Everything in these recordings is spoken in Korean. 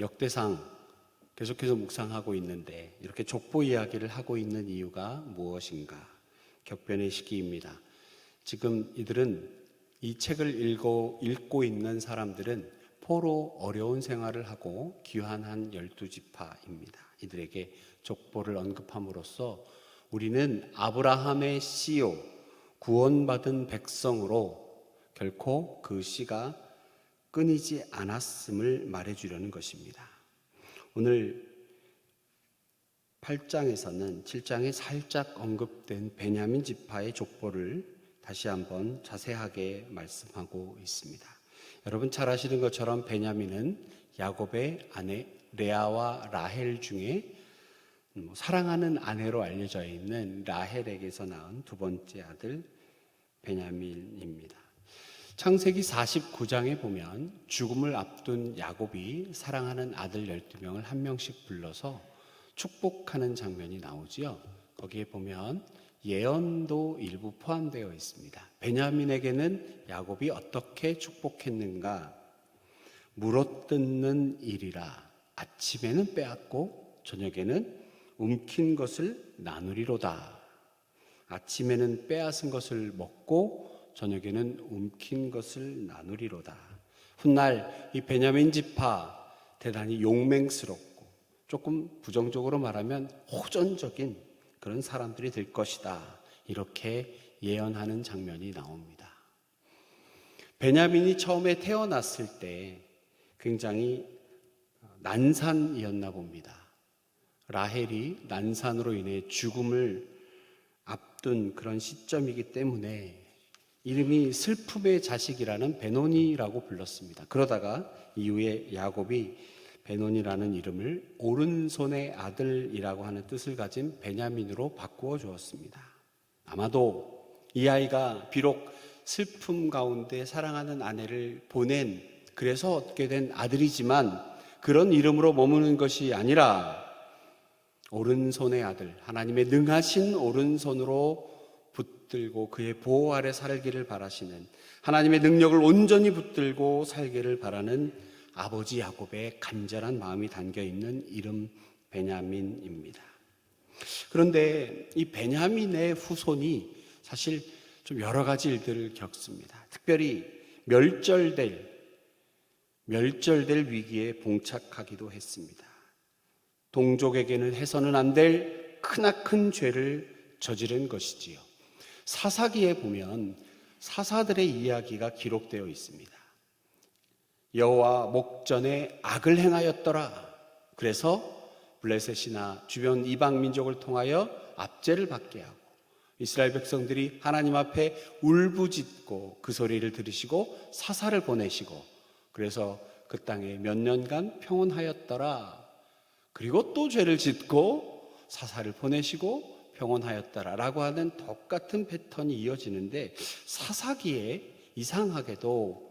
역대상 계속해서 묵상하고 있는데 이렇게 족보 이야기를 하고 있는 이유가 무엇인가? 격변의 시기입니다. 지금 이들은 이 책을 읽고, 읽고 있는 사람들은 포로 어려운 생활을 하고 귀환 한 열두 지파입니다. 이들에게 족보를 언급함으로써 우리는 아브라함의 씨요 구원받은 백성으로 결코 그 씨가 끊이지 않았음을 말해주려는 것입니다. 오늘 8장에서는 7장에 살짝 언급된 베냐민 지파의 족보를 다시 한번 자세하게 말씀하고 있습니다. 여러분 잘 아시는 것처럼 베냐민은 야곱의 아내 레아와 라헬 중에 뭐 사랑하는 아내로 알려져 있는 라헬에게서 낳은 두 번째 아들 베냐민입니다. 창세기 49장에 보면 죽음을 앞둔 야곱이 사랑하는 아들 12명을 한 명씩 불러서 축복하는 장면이 나오지요. 거기에 보면 예언도 일부 포함되어 있습니다. 베냐민에게는 야곱이 어떻게 축복했는가? 물어뜯는 일이라 아침에는 빼앗고 저녁에는 움킨 것을 나누리로다. 아침에는 빼앗은 것을 먹고 저녁에는 움킨 것을 나누리로다. 훗날 이 베냐민 지파 대단히 용맹스럽고 조금 부정적으로 말하면 호전적인 그런 사람들이 될 것이다. 이렇게 예언하는 장면이 나옵니다. 베냐민이 처음에 태어났을 때 굉장히 난산이었나 봅니다. 라헬이 난산으로 인해 죽음을 앞둔 그런 시점이기 때문에 이름이 슬픔의 자식이라는 베노니라고 불렀습니다. 그러다가 이후에 야곱이 베노니라는 이름을 오른손의 아들이라고 하는 뜻을 가진 베냐민으로 바꾸어 주었습니다. 아마도 이 아이가 비록 슬픔 가운데 사랑하는 아내를 보낸 그래서 얻게 된 아들이지만 그런 이름으로 머무는 것이 아니라 오른손의 아들, 하나님의 능하신 오른손으로 붙들고 그의 보호 아래 살기를 바라시는 하나님의 능력을 온전히 붙들고 살기를 바라는 아버지 야곱의 간절한 마음이 담겨 있는 이름 베냐민입니다. 그런데 이 베냐민의 후손이 사실 좀 여러 가지 일들을 겪습니다. 특별히 멸절될 멸절될 위기에 봉착하기도 했습니다. 동족에게는 해서는 안 될 크나큰 죄를 저지른 것이지요. 사사기에 보면 사사들의 이야기가 기록되어 있습니다. 여호와 목전에 악을 행하였더라. 그래서 블레셋이나 주변 이방 민족을 통하여 압제를 받게 하고 이스라엘 백성들이 하나님 앞에 울부짖고 그 소리를 들으시고 사사를 보내시고 그래서 그 땅에 몇 년간 평온하였더라. 그리고 또 죄를 짓고 사사를 보내시고 평온하였더라라고 하는 똑같은 패턴이 이어지는데 사사기에 이상하게도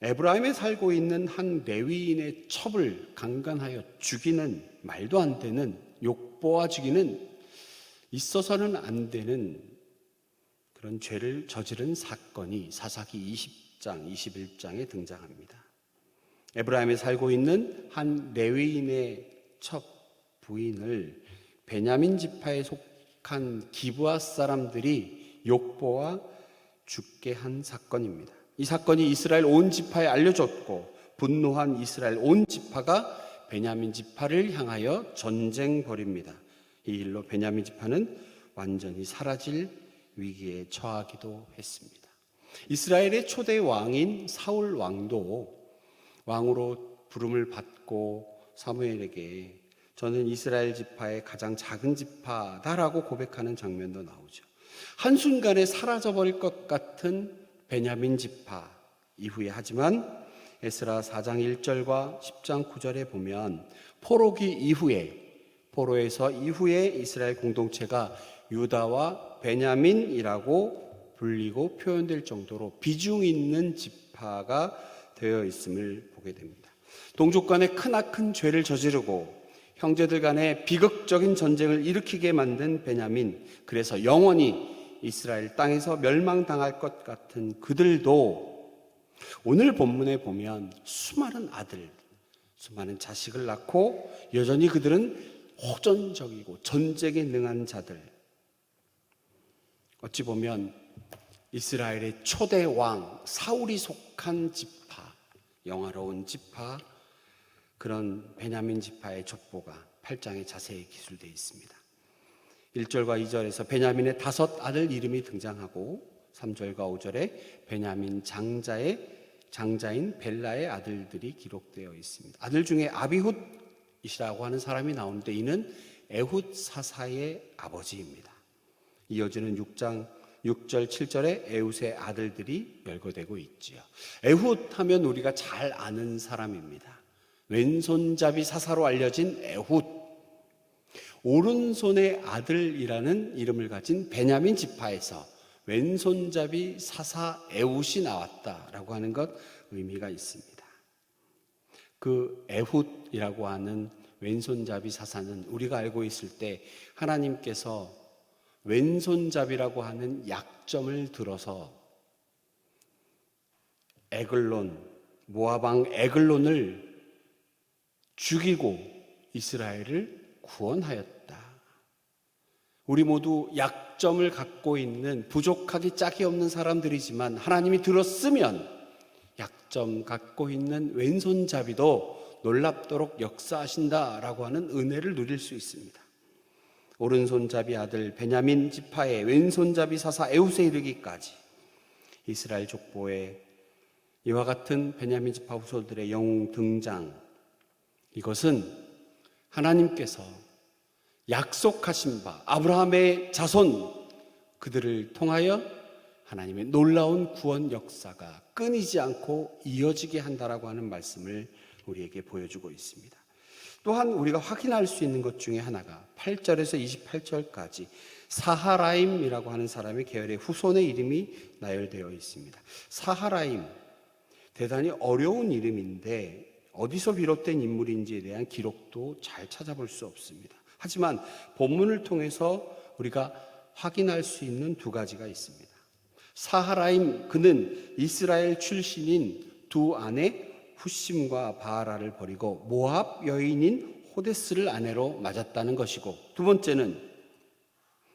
에브라임에 살고 있는 한 레위인의 첩을 강간하여 죽이는 말도 안 되는 욕보아 죽이는 있어서는 안 되는 그런 죄를 저지른 사건이 사사기 20장, 21장에 등장합니다. 에브라임에 살고 있는 한 레위인의 첩 부인을 베냐민 지파에 속한 기브아 사람들이 욕보아 죽게 한 사건입니다. 이 사건이 이스라엘 온 지파에 알려졌고 분노한 이스라엘 온 지파가 베냐민 지파를 향하여 전쟁 벌입니다. 이 일로 베냐민 지파는 완전히 사라질 위기에 처하기도 했습니다. 이스라엘의 초대 왕인 사울 왕도 왕으로 부름을 받고 사무엘에게 저는 이스라엘 지파의 가장 작은 지파다라고 고백하는 장면도 나오죠. 한순간에 사라져버릴 것 같은 베냐민 지파 이후에 하지만 에스라 4장 1절과 10장 9절에 보면 포로기 이후에 포로에서 이후에 이스라엘 공동체가 유다와 베냐민이라고 불리고 표현될 정도로 비중 있는 지파가 되어 있음을 보게 됩니다. 동족 간에 크나큰 죄를 저지르고 형제들 간에 비극적인 전쟁을 일으키게 만든 베냐민 그래서 영원히 이스라엘 땅에서 멸망당할 것 같은 그들도 오늘 본문에 보면 수많은 아들, 수많은 자식을 낳고 여전히 그들은 호전적이고 전쟁에 능한 자들. 어찌 보면 이스라엘의 초대 왕 사울이 속한 지파, 영화로운 지파, 그런 베냐민 지파의 족보가 8장에 자세히 기술되어 있습니다. 1절과 2절에서 베냐민의 다섯 아들 이름이 등장하고 3절과 5절에 베냐민 장자의 장자인 벨라의 아들들이 기록되어 있습니다. 아들 중에 아비훗이라고 하는 사람이 나오는데 이는 에훗 사사의 아버지입니다. 이어지는 6장 6절 7절에 에훗의 아들들이 열거되고 있지요. 에훗 하면 우리가 잘 아는 사람입니다. 왼손잡이 사사로 알려진 에훗. 오른손의 아들이라는 이름을 가진 베냐민 지파에서 왼손잡이 사사 에훗이 나왔다라고 하는 것 의미가 있습니다. 그 에훗이라고 하는 왼손잡이 사사는 우리가 알고 있을 때 하나님께서 왼손잡이라고 하는 약점을 들어서 에글론 모아방 에글론을 죽이고 이스라엘을 구원하였다. 우리 모두 약점을 갖고 있는 부족하기 짝이 없는 사람들이지만 하나님이 들었으면 약점 갖고 있는 왼손잡이도 놀랍도록 역사하신다라고 하는 은혜를 누릴 수 있습니다. 오른손잡이 아들 베냐민 지파의 왼손잡이 사사 에우세 이르기까지 이스라엘 족보에 이와 같은 베냐민 지파 후손들의 영웅 등장 이것은 하나님께서 약속하신 바 아브라함의 자손 그들을 통하여 하나님의 놀라운 구원 역사가 끊이지 않고 이어지게 한다라고 하는 말씀을 우리에게 보여주고 있습니다. 또한 우리가 확인할 수 있는 것 중에 하나가 8절에서 28절까지 사하라임이라고 하는 사람의 계열의 후손의 이름이 나열되어 있습니다. 사하라임 대단히 어려운 이름인데 어디서 비롯된 인물인지에 대한 기록도 잘 찾아볼 수 없습니다. 하지만 본문을 통해서 우리가 확인할 수 있는 두 가지가 있습니다. 사하라임 그는 이스라엘 출신인 두 아내 후심과 바하라를 버리고 모압 여인인 호데스를 아내로 맞았다는 것이고 두 번째는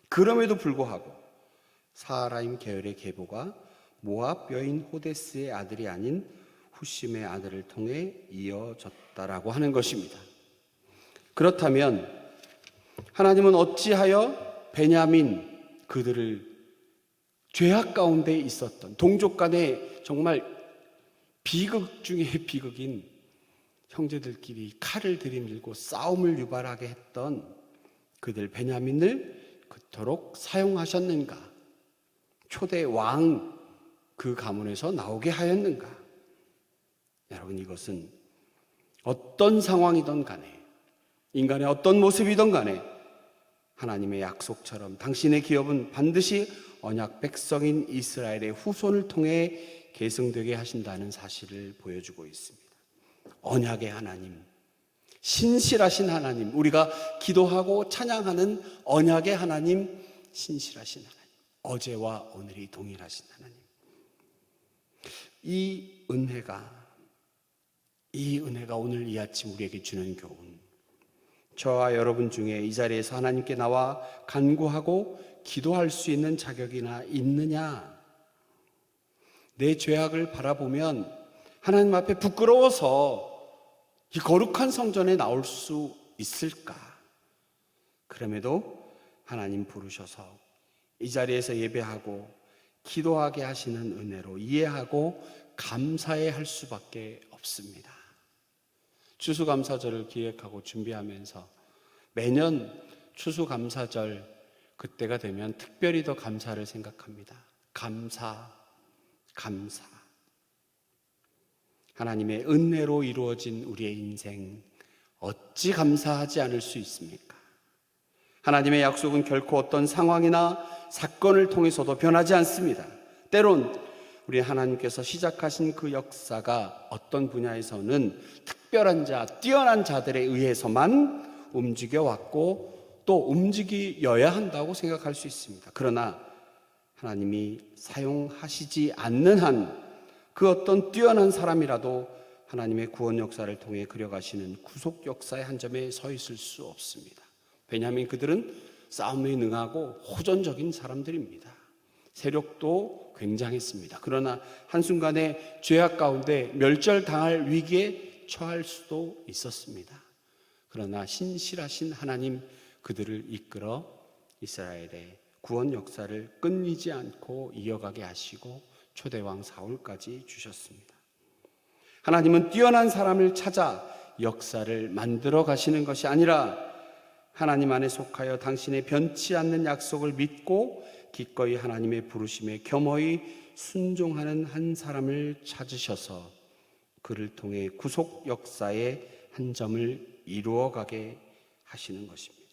그럼에도 불구하고 사하라임 계열의 계보가 모압 여인 호데스의 아들이 아닌 후심의 아들을 통해 이어졌다라고 하는 것입니다. 그렇다면 하나님은 어찌하여 베냐민 그들을 죄악 가운데 있었던 동족 간에 정말 비극 중의 비극인 형제들끼리 칼을 들이밀고 싸움을 유발하게 했던 그들 베냐민을 그토록 사용하셨는가? 초대 왕 그 가문에서 나오게 하였는가? 여러분 이것은 어떤 상황이든 간에 인간의 어떤 모습이든 간에 하나님의 약속처럼 당신의 기업은 반드시 언약 백성인 이스라엘의 후손을 통해 계승되게 하신다는 사실을 보여주고 있습니다. 언약의 하나님, 신실하신 하나님, 우리가 기도하고 찬양하는 언약의 하나님, 신실하신 하나님, 어제와 오늘이 동일하신 하나님. 이 은혜가, 이 은혜가 오늘 이 아침 우리에게 주는 교훈. 저와 여러분 중에 이 자리에서 하나님께 나와 간구하고 기도할 수 있는 자격이나 있느냐? 내 죄악을 바라보면 하나님 앞에 부끄러워서 이 거룩한 성전에 나올 수 있을까? 그럼에도 하나님 부르셔서 이 자리에서 예배하고 기도하게 하시는 은혜로 이해하고 감사해 할 수밖에 없습니다. 추수감사절을 기획하고 준비하면서 매년 추수감사절 그때가 되면 특별히 더 감사를 생각합니다. 감사, 감사. 하나님의 은혜로 이루어진 우리의 인생 어찌 감사하지 않을 수 있습니까? 하나님의 약속은 결코 어떤 상황이나 사건을 통해서도 변하지 않습니다. 때론 우리 하나님께서 시작하신 그 역사가 어떤 분야에서는 특별한 자, 뛰어난 자들에 의해서만 움직여 왔고 또 움직여야 한다고 생각할 수 있습니다. 그러나 하나님이 사용하시지 않는 한 그 어떤 뛰어난 사람이라도 하나님의 구원 역사를 통해 그려가시는 구속 역사의 한 점에 서 있을 수 없습니다. 왜냐하면 그들은 싸움에 능하고 호전적인 사람들입니다. 세력도 굉장했습니다. 그러나 한순간에 죄악 가운데 멸절당할 위기에 처할 수도 있었습니다. 그러나 신실하신 하나님 그들을 이끌어 이스라엘의 구원 역사를 끊이지 않고 이어가게 하시고 초대왕 사울까지 주셨습니다. 하나님은 뛰어난 사람을 찾아 역사를 만들어 가시는 것이 아니라 하나님 안에 속하여 당신의 변치 않는 약속을 믿고 기꺼이 하나님의 부르심에 겸허히 순종하는 한 사람을 찾으셔서 그를 통해 구속 역사의 한 점을 이루어가게 하시는 것입니다.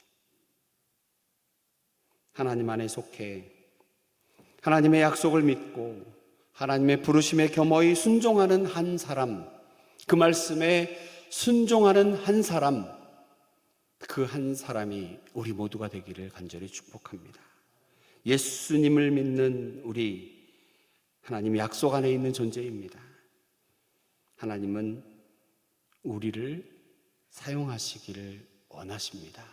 하나님 안에 속해 하나님의 약속을 믿고 하나님의 부르심에 겸허히 순종하는 한 사람, 그 말씀에 순종하는 한 사람, 그 한 사람이 우리 모두가 되기를 간절히 축복합니다. 예수님을 믿는 우리 하나님 약속 안에 있는 존재입니다. 하나님은 우리를 사용하시기를 원하십니다.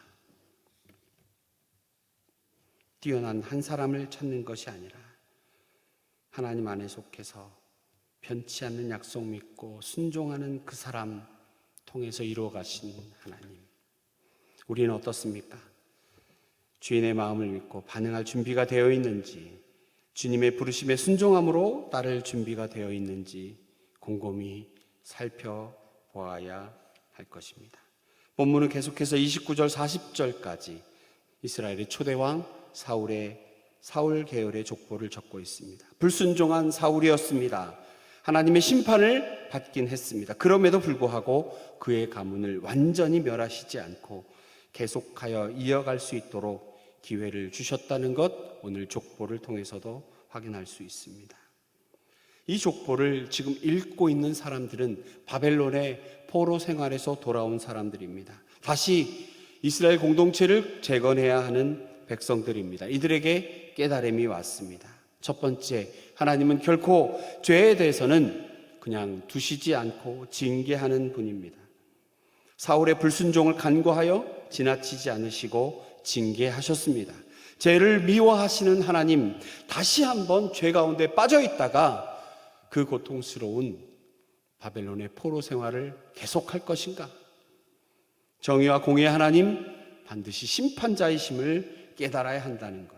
뛰어난 한 사람을 찾는 것이 아니라 하나님 안에 속해서 변치 않는 약속 믿고 순종하는 그 사람 통해서 이루어 가신 하나님. 우리는 어떻습니까? 주인의 마음을 믿고 반응할 준비가 되어 있는지, 주님의 부르심에 순종함으로 따를 준비가 되어 있는지 곰곰이 살펴보아야 할 것입니다. 본문은 계속해서 29절 40절까지 이스라엘의 초대왕 사울의 사울 계열의 족보를 적고 있습니다. 불순종한 사울이었습니다. 하나님의 심판을 받긴 했습니다. 그럼에도 불구하고 그의 가문을 완전히 멸하시지 않고 계속하여 이어갈 수 있도록 기회를 주셨다는 것 오늘 족보를 통해서도 확인할 수 있습니다. 이 족보를 지금 읽고 있는 사람들은 바벨론의 포로 생활에서 돌아온 사람들입니다. 다시 이스라엘 공동체를 재건해야 하는 백성들입니다. 이들에게 깨달음이 왔습니다. 첫 번째, 하나님은 결코 죄에 대해서는 그냥 두시지 않고 징계하는 분입니다. 사울의 불순종을 간과하여 지나치지 않으시고 징계하셨습니다. 죄를 미워하시는 하나님, 다시 한번 죄 가운데 빠져 있다가 그 고통스러운 바벨론의 포로 생활을 계속할 것인가? 정의와 공의 하나님 반드시 심판자이심을 깨달아야 한다는 것.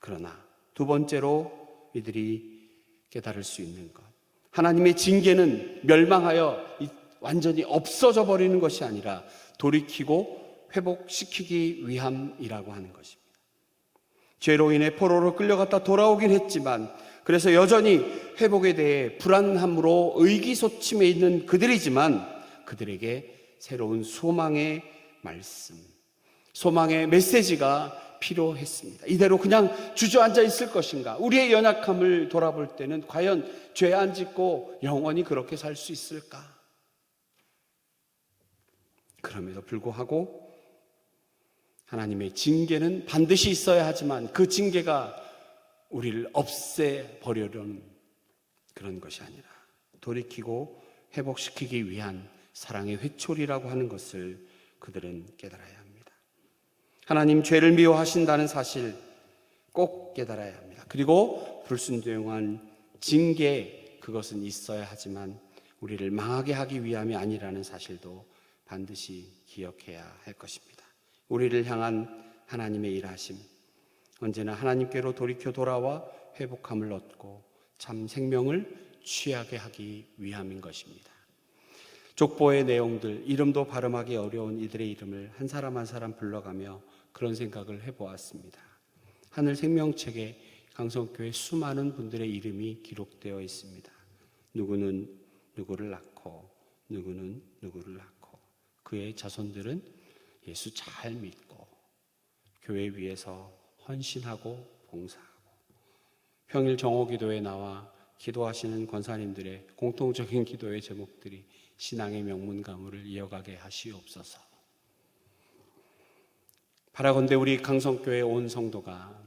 그러나 두 번째로 이들이 깨달을 수 있는 것. 하나님의 징계는 멸망하여 완전히 없어져 버리는 것이 아니라 돌이키고 회복시키기 위함이라고 하는 것입니다. 죄로 인해 포로로 끌려갔다 돌아오긴 했지만 그래서 여전히 회복에 대해 불안함으로 의기소침해 있는 그들이지만 그들에게 새로운 소망의 말씀, 소망의 메시지가 필요했습니다. 이대로 그냥 주저앉아 있을 것인가? 우리의 연약함을 돌아볼 때는 과연 죄 안 짓고 영원히 그렇게 살 수 있을까? 그럼에도 불구하고 하나님의 징계는 반드시 있어야 하지만 그 징계가 우리를 없애버려는 그런 것이 아니라 돌이키고 회복시키기 위한 사랑의 회초리라고 하는 것을 그들은 깨달아야 합니다. 하나님 죄를 미워하신다는 사실 꼭 깨달아야 합니다. 그리고 불순종한 징계 그것은 있어야 하지만 우리를 망하게 하기 위함이 아니라는 사실도 반드시 기억해야 할 것입니다. 우리를 향한 하나님의 일하심 언제나 하나님께로 돌이켜 돌아와 회복함을 얻고 참 생명을 취하게 하기 위함인 것입니다. 족보의 내용들, 이름도 발음하기 어려운 이들의 이름을 한 사람 한 사람 불러가며 그런 생각을 해보았습니다. 하늘 생명책에 강성교회 수많은 분들의 이름이 기록되어 있습니다. 누구는 누구를 낳고, 누구는 누구를 낳고, 그의 자손들은 예수 잘 믿고, 교회 위에서 헌신하고 봉사하고, 평일 정오 기도에 나와 기도하시는 권사님들의 공통적인 기도의 제목들이 신앙의 명문 가무를 이어가게 하시옵소서. 바라건대 우리 강성교회 온 성도가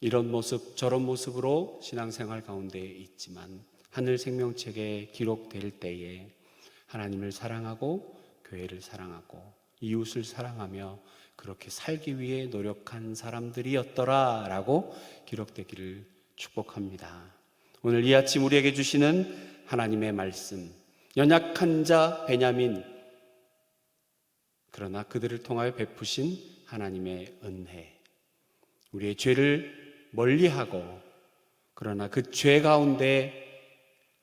이런 모습 저런 모습으로 신앙생활 가운데 있지만 하늘 생명책에 기록될 때에 하나님을 사랑하고 교회를 사랑하고 이웃을 사랑하며 그렇게 살기 위해 노력한 사람들이었더라라고 기록되기를 축복합니다. 오늘 이 아침 우리에게 주시는 하나님의 말씀, 연약한 자 베냐민 그러나 그들을 통하여 베푸신 하나님의 은혜, 우리의 죄를 멀리하고 그러나 그 죄 가운데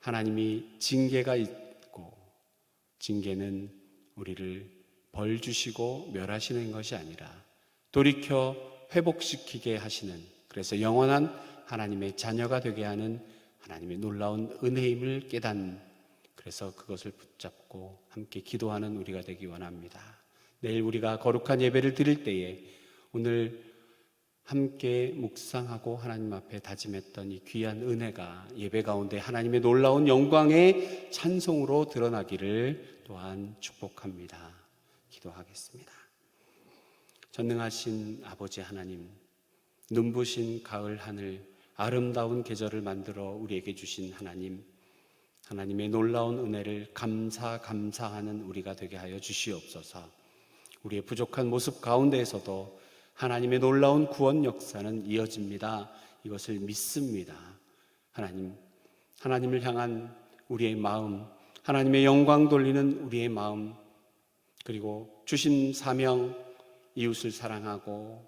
하나님이 징계가 있고 징계는 우리를 벌 주시고 멸하시는 것이 아니라 돌이켜 회복시키게 하시는 그래서 영원한 하나님의 자녀가 되게 하는 하나님의 놀라운 은혜임을 깨닫는 그래서 그것을 붙잡고 함께 기도하는 우리가 되기 원합니다. 내일 우리가 거룩한 예배를 드릴 때에 오늘 함께 묵상하고 하나님 앞에 다짐했던 이 귀한 은혜가 예배 가운데 하나님의 놀라운 영광의 찬송으로 드러나기를 또한 축복합니다. 기도하겠습니다. 전능하신 아버지 하나님, 눈부신 가을 하늘, 아름다운 계절을 만들어 우리에게 주신 하나님, 하나님의 놀라운 은혜를 감사, 감사하는 우리가 되게 하여 주시옵소서. 우리의 부족한 모습 가운데에서도 하나님의 놀라운 구원 역사는 이어집니다. 이것을 믿습니다. 하나님, 하나님을 향한 우리의 마음, 하나님의 영광 돌리는 우리의 마음, 그리고 주신 사명, 이웃을 사랑하고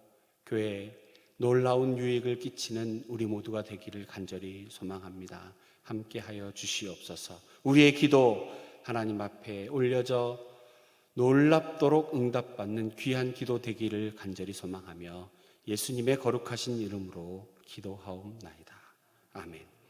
교회에 놀라운 유익을 끼치는 우리 모두가 되기를 간절히 소망합니다. 함께하여 주시옵소서. 우리의 기도 하나님 앞에 올려져 놀랍도록 응답받는 귀한 기도 되기를 간절히 소망하며 예수님의 거룩하신 이름으로 기도하옵나이다. 아멘.